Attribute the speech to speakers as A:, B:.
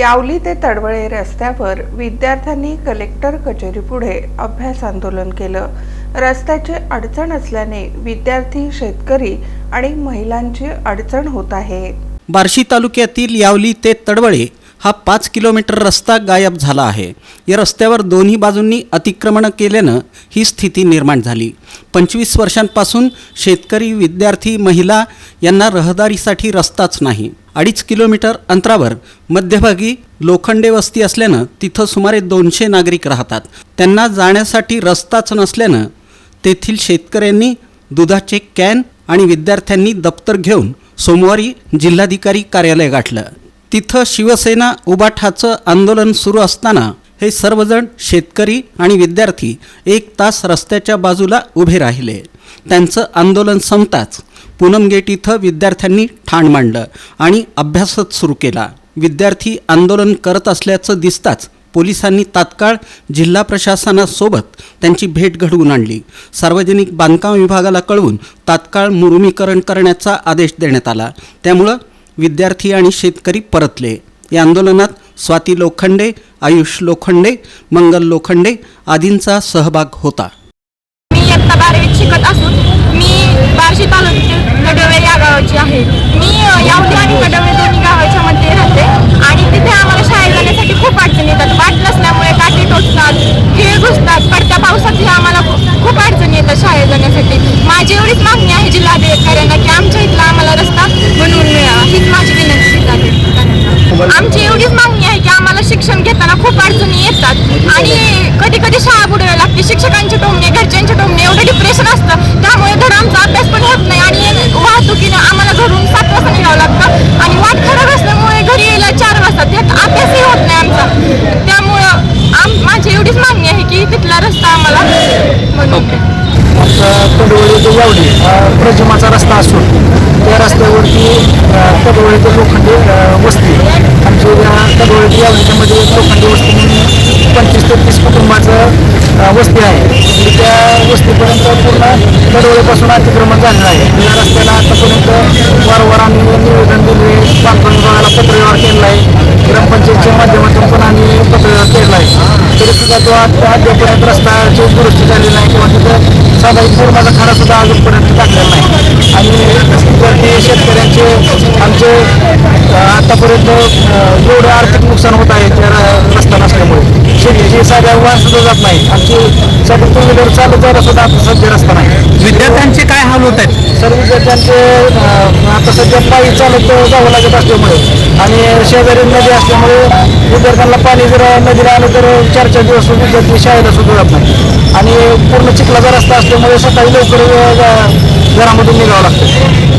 A: यावली ते तडवळे रस्त्यावर विद्यार्थ्यांनी कलेक्टर कचेरीपुढे अभ्यास आंदोलन केलं. रस्त्याची अडचण असल्याने विद्यार्थी शेतकरी आणि महिलांची अडचण होत आहे.
B: बार्शी तालुक्यातील यावली ते तडवळे हा पाच किलोमीटर रस्ता गायब झाला आहे. या रस्त्यावर दोन्ही बाजूंनी अतिक्रमणं केल्यानं ही स्थिती निर्माण झाली. पंचवीस वर्षांपासून शेतकरी विद्यार्थी महिला यांना रहदारीसाठी रस्ताच नाही. अडीच किलोमीटर अंतरावर मध्यभागी लोखंडे वस्ती असल्यानं तिथं सुमारे दोनशे नागरिक राहतात. त्यांना जाण्यासाठी रस्ताच नसल्यानं तेथील शेतकऱ्यांनी दुधाचे कॅन आणि विद्यार्थ्यांनी दप्तर घेऊन सोमवारी जिल्हाधिकारी कार्यालय गाठलं. तिथं शिवसेना उबाठाचं आंदोलन सुरू असताना हे सर्वजण शेतकरी आणि विद्यार्थी एक तास रस्त्याच्या बाजूला उभे राहिले. त्यांचं आंदोलन संपताच पूनम गेट इथं विद्यार्थ्यांनी ठाण मांडलं आणि अभ्यासच सुरू केला. विद्यार्थी आंदोलन करत असल्याचं दिसताच पोलिसांनी तात्काळ जिल्हा प्रशासनासोबत त्यांची भेट घडवून आणली. सार्वजनिक बांधकाम विभागाला कळवून तात्काळ मुरुमीकरण करण्याचा आदेश देण्यात आला. त्यामुळं विद्यार्थी आणि शेतकरी परतले. या आंदोलनात स्वाती लोखंडे आयुष लोखंडे मंगल लोखंडे आदींचा सहभाग होता.
C: मी इयत्ता बारावीत शिकत असून मी बार्शी तालुक्यातील कडवे या गावाची आहे. मी यावली आणि कडवे दोन्ही गावाच्या मध्ये राहते आणि तिथे आम्हाला शाळेत जाण्यासाठी खूप अडचणी येतात. वाट नसल्यामुळे काठी टोचतात खेळ घुसतात पडत्या पावसातही आम्हाला खूप- खूप अडचणी येतात शाळेत जाण्यासाठी. माझी एवढीच मागणी आहे जिल्हाधिकाऱ्यांना की आमच्या इथला आम्हाला रस्ता बनवून मिळावा हीच माझी विनंती जिल्हाधिकाऱ्यांना आमची एवढीच मागणी आहे की आम्हाला शिक्षण घेताना खूप अडचणी येतात आणि कधी कधी शाळा बुडवावी लागते शिक्षकांचे टोमणे घरच्यांचे टोमणे एवढं डिप्रेशन असतं त्यामुळे धड आमचा अभ्यास पण होत नाही आणि वाहतुकीनं आम्हाला घरून सात वाजता निघावं लागतं आणि वाट खराब असल्यामुळे घरी यायला चार वाजता त्यात अभ्यासही होत नाही आमचा त्यामुळं आम माझी एवढीच मागणी आहे की तिथला रस्ता आम्हाला बनवून द्या.
D: कडवळी ते यावली हा रस्ता असून त्या रस्त्यावरती कडवळी ते लोखंडी वस्ती. आमच्या या कडवळी ते यावलीच्यामध्ये लोखंडी वस्ती म्हणून पंचवीस ते तीस कुटुंबाचं वस्ती आहे. म्हणजे त्या वस्तीपर्यंत पूर्ण कडवळीपासून अतिक्रमण झालेलं आहे. या रस्त्याला आतापर्यंत वारंवार आम्ही निवेदन दिले बांधकाम विभागाला पत्रव्यवहार केलेला आहे ग्रामपंचायतच्या माध्यमातून पण आम्ही पत्रव्यवहार केलेला सुद्धा तो आता अद्यापर्यंत रस्त्याची दुरुस्ती झालेली नाही किंवा तिथं साधा एक पूर्णाचा खडा सुद्धा अजूनपर्यंत टाकलेला नाही. आणि विद्यार्थी शेतकऱ्यांचे आमचे आतापर्यंत एवढं आर्थिक नुकसान होत आहे त्या रस्ता नसल्यामुळे. शेतीची साध्या वाहन सुद्धा जात नाही. आमची साधी टू व्हीलर चालत जायला सुद्धा आता सध्या रस्ता नाही.
B: विद्यार्थ्यांचे काय हाल होत आहेत?
D: सर्व विद्यार्थ्यांचे आता सध्या पायी चालत जावं लागत असल्यामुळे आणि शेजारी नदी असल्यामुळे विद्यार्थ्यांना पाणी जर नदीला आलं तर चार चार दिवस विद्यार्थी शाळेला सुद्धा जात नाही. आणि पूर्ण चिखलाचा रस्ता असल्यामुळे सकाळी लवकर घरामधून निघावं लागतं.